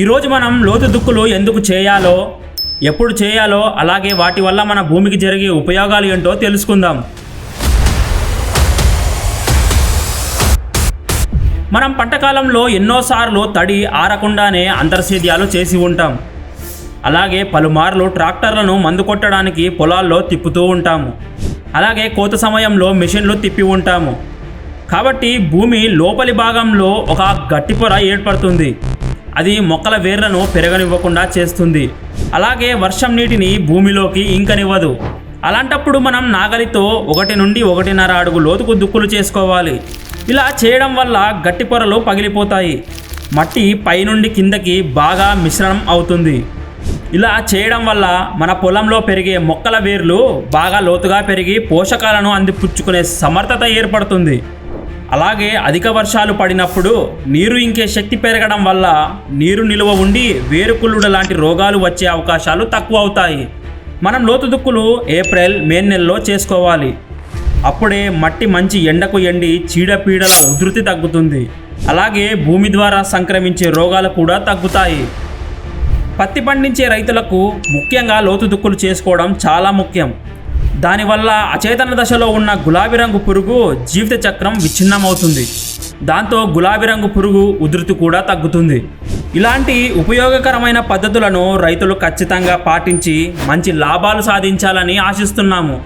ఈరోజు మనం లోతు దుక్కులు ఎందుకు చేయాలో ఎప్పుడు చేయాలో అలాగే వాటి వల్ల మన భూమికి జరిగే ఉపయోగాలు ఏంటో తెలుసుకుందాం. మనం పంటకాలంలో ఎన్నోసార్లు తడి ఆరకుండానే అంతర్సేద్యాలు చేసి ఉంటాం. అలాగే పలుమార్లు ట్రాక్టర్లను మందు కొట్టడానికి పొలాల్లో తిప్పుతూ ఉంటాము అలాగే కోత సమయంలో మిషన్లు తిప్పి ఉంటాము. కాబట్టి భూమి లోపలి భాగంలో ఒక గట్టి పొర ఏర్పడుతుంది. అది మొక్కల వేర్లను పెరగనివ్వకుండా చేస్తుంది. అలాగే వర్షం నీటిని భూమిలోకి ఇంకనివ్వదు. అలాంటప్పుడు మనం నాగలితో ఒకటి నుండి ఒకటిన్నర అడుగు లోతుకు దుక్కులు చేసుకోవాలి. ఇలా చేయడం వల్ల గట్టి పొరలు పగిలిపోతాయి. మట్టి పైనుండి కిందకి బాగా మిశ్రణం అవుతుంది. ఇలా చేయడం వల్ల మన పొలంలో పెరిగే మొక్కల వేర్లు బాగా లోతుగా పెరిగి పోషకాలను అందిపుచ్చుకునే సమర్థత ఏర్పడుతుంది. అలాగే అధిక వర్షాలు పడినప్పుడు నీరు ఇంకే శక్తి పెరగడం వల్ల నీరు నిలువ ఉండి వేరుకుళ్ళుడు లాంటి రోగాలు వచ్చే అవకాశాలు తక్కువ అవుతాయి. మనం లోతు దుక్కులు ఏప్రిల్ మే నెలలో చేసుకోవాలి. అప్పుడే మట్టి మంచి ఎండకు ఎండి చీడపీడల ఉధృతి తగ్గుతుంది. అలాగే భూమి ద్వారా సంక్రమించే రోగాలు కూడా తగ్గుతాయి. పత్తి పండించే రైతులకు ముఖ్యంగా లోతు దుక్కులు చేసుకోవడం చాలా ముఖ్యం. దానివల్ల అచేతన దశలో ఉన్న గులాబీ రంగు పురుగు జీవిత చక్రం విచ్ఛిన్నమవుతుంది. దాంతో గులాబీ రంగు పురుగు ఉధృతి కూడా తగ్గుతుంది. ఇలాంటి ఉపయోగకరమైన పద్ధతులను రైతులు ఖచ్చితంగా పాటించి మంచి లాభాలు సాధించాలని ఆశిస్తున్నాము.